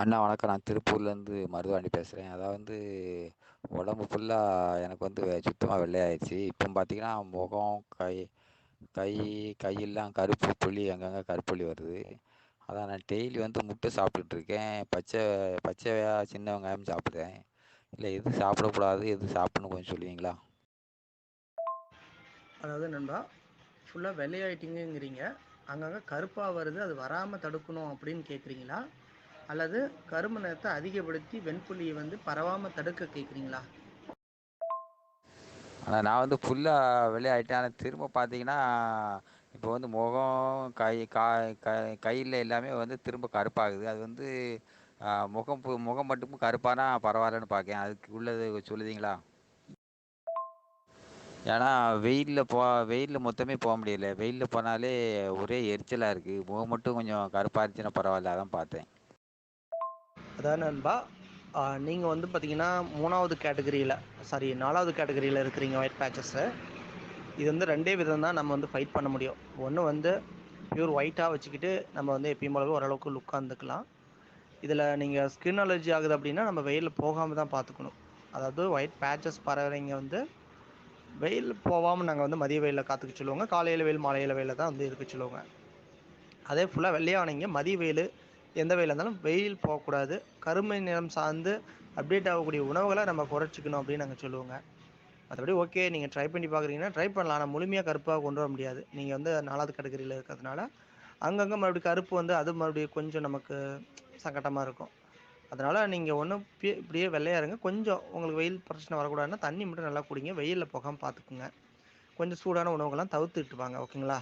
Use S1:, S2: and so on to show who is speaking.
S1: அண்ணா வணக்கம். நான் திருப்பூர்லேருந்து மருதுவாண்டி பேசுகிறேன் அதாவது வந்து உடம்பு ஃபுல்லாக எனக்கு வந்து சுத்தமாக வெள்ளையாயிடுச்சு. இப்போ பார்த்தீங்கன்னா முகம் கை கை கையெல்லாம் கருப்பு புள்ளி அங்கங்கே கருப்புள்ளி வருது. அதான் நான் டெய்லி வந்து முட்டை சாப்பிட்டுட்ருக்கேன் பச்சை பச்சையாக சின்ன வெங்காயம் சாப்பிட்றேன். இல்லை எது சாப்பிடக்கூடாது எது சாப்பிட்ணும் கொஞ்சம் சொல்லுவீங்களா?
S2: அதாவது நண்பா ஃபுல்லாக வெள்ளையாயிட்டிங்கிறீங்க அங்கங்கே கருப்பாக வருது. அது வராமல் தடுக்கணும் அப்படின்னு கேட்குறீங்களா அல்லது கரும்பு நிறத்தை அதிகப்படுத்தி வெண்புள்ளியை வந்து பரவாமல் தடுக்க கேட்குறீங்களா
S1: ஆனால் நான் வந்து ஃபுல்லாக விளையாடிட்டேன். ஆனால் திரும்ப பார்த்தீங்கன்னா இப்போ வந்து முகம் கை கா க கையில் எல்லாமே வந்து திரும்ப கருப்பாகுது. அது வந்து முகம் பு- முகம் மட்டும் கருப்பானா பரவாயில்லன்னு பார்க்கேன் அதுக்கு உள்ளது சொல்லுதீங்களா? ஏன்னா வெயிலில் போ வெயிலில் மொத்தமே போக முடியல. வெயிலில் போனாலே ஒரே எரிச்சலாக இருக்குது முகம் மட்டும் கொஞ்சம் கருப்பாக இருந்துச்சுன்னா பரவாயில்ல. அதான் பார்த்தேன்
S2: அதான் நண்பா. நீங்கள் வந்து பார்த்தீங்கன்னா மூணாவது கேட்டகரியில் சாரி நாலாவது கேட்டகரியில் இருக்கிறீங்க ஒயிட் பேச்சஸ்ஸு இது வந்து ரெண்டே விதம் தான் நம்ம வந்து ஃபைட் பண்ண முடியும். ஒன்று வந்து பியூர் ஒயிட்டாக வச்சுக்கிட்டு நம்ம வந்து எப்பயும் போலவே ஓரளவுக்கு லுக்காக இருந்துக்கலாம். இதில் நீங்கள் ஸ்கின் அலர்ஜி ஆகுது அப்படின்னா நம்ம வெயிலில் போகாமல் தான் பார்த்துக்கணும் அதாவது ஒயிட் பேச்சஸ் பரவறவங்க வந்து வெயில் போகாமல் நாங்கள் வந்து மதிய வெயிலில் காத்துக்க சொல்லுவாங்க. காலையில் வெயில் மாலையில் வெயிலில் தான் வந்து இருக்க சொல்லுவாங்க. அதே ஃபுல்லாக வெள்ளையானீங்க மதிய வெயில் எந்த வெயிலாக இருந்தாலும் வெயில் போகக்கூடாது. கருமை நிறம் சார்ந்து அப்டேட் ஆகக்கூடிய உணவுகளை நம்ம குறைச்சிக்கணும் அப்படின்னு நாங்கள் சொல்லுவோங்க. மற்றபடி ஓகே நீங்கள் ட்ரை பண்ணி பார்க்குறீங்கன்னா ட்ரை பண்ணலாம். ஆனால் முழுமையாக கருப்பாக கொண்டு வர முடியாது. நீங்கள் வந்து நாலாவது கேட்டகரியில் இருக்கிறதுனால அங்கங்கே மறுபடியும் கருப்பு வந்து அது மறுபடியும் கொஞ்சம் நமக்கு சங்கட்டமாக இருக்கும். அதனால் நீங்கள் ஒன்றும் இப்படியே வெள்ளையாக இருங்க. கொஞ்சம் உங்களுக்கு வெயில் பிரச்சனை வரக்கூடாதுன்னா தண்ணி மட்டும் நல்லா குடிங்க. வெயிலில் போகாமல் பார்த்துக்குங்க கொஞ்சம் சூடான உணவுகள்லாம் தவிர்த்துட்டு வாங்க. ஓகேங்களா